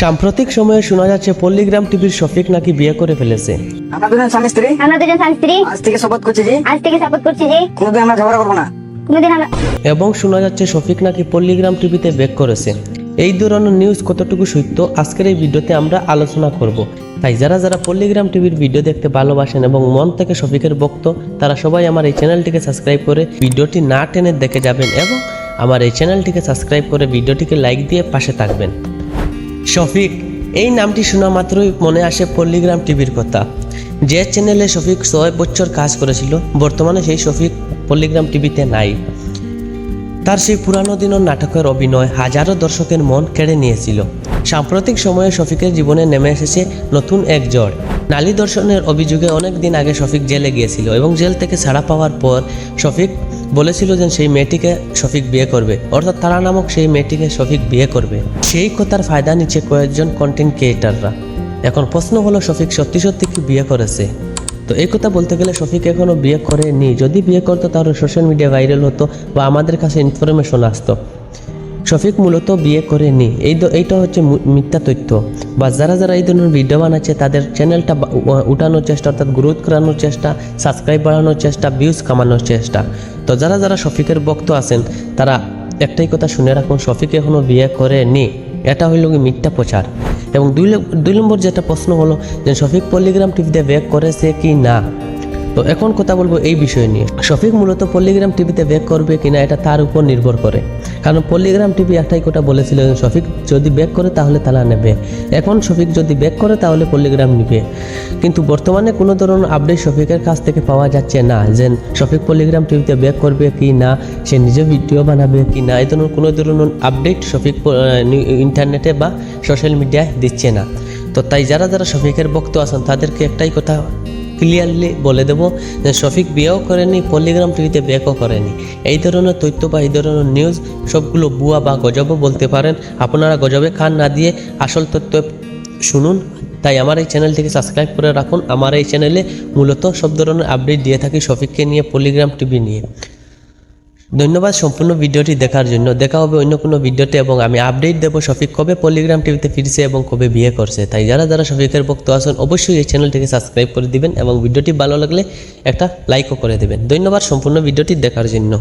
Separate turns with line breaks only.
সাম্প্রতিক সময়ে শোনা যাচ্ছে পল্লীগ্রাম টিভির শফিক নাকি বিয়ে করে ফেলেছে।
আমরা দুজন স্বামী স্ত্রী?
আমরা দুজন স্বামী স্ত্রী।
আজ থেকে শপথ করছি যে
আজ থেকে সাপোর্ট করছি যে
কোনোদিন আমরা ঝগড়া করব না।
কোনোদিন আমরা
এবং শোনা যাচ্ছে শফিক নাকি পল্লীগ্রাম টিভিতে ব্যাক করেছে। এই ধরনের নিউজ কতটুকু সত্য আজকের এই ভিডিওতে আমরা আলোচনা করব। তাই যারা যারা পল্লীগ্রাম টিভির ভিডিও দেখতে ভালোবাসেন এবং মন থেকে শফিকের ভক্ত তারা সবাই আমার এই চ্যানেলটিকে সাবস্ক্রাইব করে ভিডিওটি না টেনে দেখে যাবেন এবং আমার এই চ্যানেলটিকে সাবস্ক্রাইব করে ভিডিওটিকে লাইক দিয়ে পাশে থাকবেন। শফিক, এই নামটি শোনা মাত্রই মনে আসে পল্লীগ্রাম টিভির কথা। যে চ্যানেলে শফিক ছয় বছর কাজ করেছিল, বর্তমানে সেই শফিক পল্লীগ্রাম টিভিতে নাই। তার সেই পুরানো দিনের নাটকের অভিনয় হাজারো দর্শকের মন কেড়ে নিয়েছিল। সাম্প্রতিক সময়ে শফিকের জীবনে নেমে এসেছে নতুন এক জ্বর। নালী দর্শনের অভিযোগে অনেক দিন আগে শফিক জেলে গিয়েছিল এবং জেল থেকে ছাড়া পাওয়ার পর শফিক বলেছিল যে সেই মেয়েটিকে শফিক বিয়ে করবে। অর্থাৎ তারা নামক সেই মেয়েটিকে শফিক বিয়ে করবে। সেই কথার ফায়দা নিচ্ছে কয়েকজন কন্টেন্ট ক্রিয়েটাররা এখন প্রশ্ন হলো, শফিক সত্যি সত্যি কি বিয়ে করেছে? তো এই কথা বলতে গেলে শফিক এখনও বিয়ে করেনি। যদি বিয়ে করতো তাহলে সোশ্যাল মিডিয়া ভাইরাল হতো বা আমাদের কাছে ইনফরমেশন আসতো। শফিক মূলত বিয়ে করেনি। এই এইটা হচ্ছে মিথ্যা তথ্য। বা যারা যারা এই ধরনের ভিডিও বানাচ্ছে, তাদের চ্যানেলটা উঠানোর চেষ্টা, অর্থাৎ গ্রোথ করানোর চেষ্টা সাবস্ক্রাইব বাড়ানোর চেষ্টা ভিউজ কামানোর চেষ্টা। তো যারা যারা শফিকের ভক্ত আছেন, তারা একটাই কথা শুনে রাখুন, শফিক এখনও বিয়ে করেনি। এটা হইল মিথ্যা প্রচার। এবং দুই দুই নম্বর যেটা প্রশ্ন হলো যে শফিক পল্লীগ্রাম টিভিতে ব্যাক করেছে কি না? তো এখন কথা বলব এই বিষয় নিয়ে। শফিক মূলত পল্লীগ্রাম টিভিতে ব্যাক করবে কিনা এটা তার উপর নির্ভর করে। কারণ পল্লীগ্রাম টিভি একটাই কথা বলেছিল শফিক যদি ব্যাক করে তাহলে তারা নেবে। এখন শফিক যদি ব্যাক করে তাহলে পল্লীগ্রাম নিবে। কিন্তু বর্তমানে কোনো ধরনের আপডেট শফিকের কাছ থেকে পাওয়া যাচ্ছে না যে শফিক পল্লীগ্রাম টিভিতে ব্যাক করবে কি না সে নিজে ভিডিও বানাবে কি না এই ধরনের কোনো ধরনের আপডেট শফিক ইন্টারনেটে বা সোশ্যাল মিডিয়ায় দিচ্ছে না। তো তাই যারা যারা শফিকের ভক্ত আছেন তাদেরকে একটাই কথা ক্লিয়ারলি বলে দেব যে শফিক বিয়েও করেনি পল্লিগ্রাম টিভিতে ব্যাকও করেনি। এই ধরনের তথ্য বা এই ধরনের নিউজ সবগুলো বুয়া বা গজবও বলতে পারেন। আপনারা গজবে খান না দিয়ে আসল তথ্য শুনুন। তাই আমার এই চ্যানেলটিকে সাবস্ক্রাইব করে রাখুন। আমার এই চ্যানেলে মূলত সব ধরনের আপডেট দিয়ে থাকি শফিককে নিয়ে পলিগ্রাম টিভি নিয়ে। ধন্যবাদ সম্পূর্ণ ভিডিওটি দেখার জন্য। দেখা হবে অন্য কোনো ভিডিওতে এবং আমি আপডেট দেবো শফিক কবে পলিগ্রাম টিভিতে ফিরছে এবং কবে বিয়ে করছে। তাই যারা যারা শফিকের ভক্ত আছেন, অবশ্যই এই চ্যানেলটিকে সাবস্ক্রাইব করে দিবেন এবং ভিডিওটি ভালো লাগলে একটা লাইকও করে দেবেন। ধন্যবাদ সম্পূর্ণ ভিডিওটি দেখার জন্য।